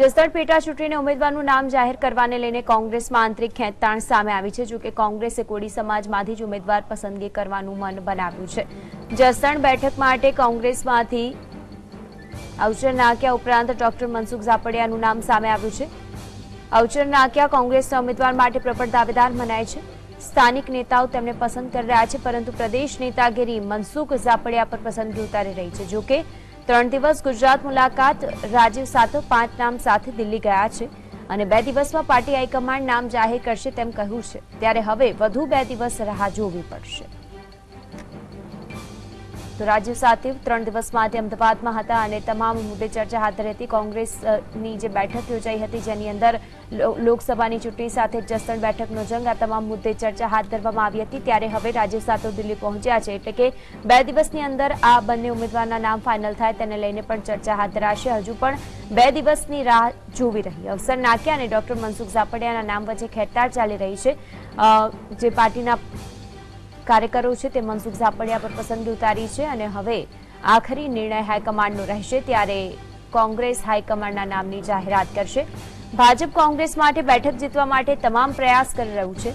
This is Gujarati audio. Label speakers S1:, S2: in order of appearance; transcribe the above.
S1: જસદણ પેટા ચૂંટણીને ઉમેદવારનું નામ જાહેર કરવાને લઈને કોંગ્રેસમાં આંતરિક ખેંચતાણ સામે આવી છે જોકે કોંગ્રેસે કોળી સમાજમાંથી જ ઉમેદવાર પસંદગી કરવાનું મન બનાવ્યું છે. જસદણ બેઠક માટે કોંગ્રેસમાંથી અવચર નાક્યા ઉપરાંત ડોક્ટર મનસુખ ઝાપડિયાનું નામ સામે આવ્યું છે. અવચર નાક્યા કોંગ્રેસના ઉમેદવાર માટે પ્રબળ દાવેદાર મનાય છે. સ્થાનિક નેતાઓ તેમને પસંદ કરી રહ્યા છે, પરંતુ પ્રદેશ નેતાગીરી મનસુખ ઝાપડિયા પર પસંદગી ઉતારી રહી છે. જોકે ત્રણ દિવસ ગુજરાત મુલાકાત રાજીવ સાતવ પાંચ નામ સાથે દિલ્હી ગયા છે અને બે દિવસમાં પાર્ટી હાઈકમાન્ડ નામ જાહેર કરશે તેમ કહ્યું છે. ત્યારે હવે વધુ બે દિવસ રાહ જોવી પડશે. તો રાજીવ સાતવ ત્રણ દિવસ માટે અમદાવાદમાં હતા અને તમામ મુદ્દે ચર્ચા હાથ ધરી હતી. કોંગ્રેસની જે બેઠક યોજાઈ હતી, જેની અંદર લોકસભાની ચૂંટણી સાથે જસદણ બેઠકનો જંગ, આ તમામ મુદ્દે ચર્ચા હાથ ધરવામાં આવી હતી. ત્યારે હવે રાજીવ સાતવ દિલ્હી પહોંચ્યા છે, એટલે કે બે દિવસની અંદર આ બંને ઉમેદવારના નામ ફાઇનલ થાય, તેને લઈને પણ ચર્ચા હાથ ધરાશે. હજુ પણ બે દિવસની રાહ જોવી રહી. અવસર નાક્યા અને ડોક્ટર મનસુખ ઝાપડિયાના નામ વચ્ચે ખેંચતાણ ચાલી રહી છે. જે પાર્ટીના કાર્યકરો છે તે મનસુખ ઝાપડિયા પર પસંદગી ઉતારી છે અને હવે આખરી નિર્ણય હાઈકમાન્ડનો રહેશે ત્યારે કોંગ્રેસ હાઈકમાન્ડના નામની જાહેરાત કરશે. ભાજપ કોંગ્રેસ માટે બેઠક જીતવા માટે તમામ પ્રયાસ કરી રહ્યું છે.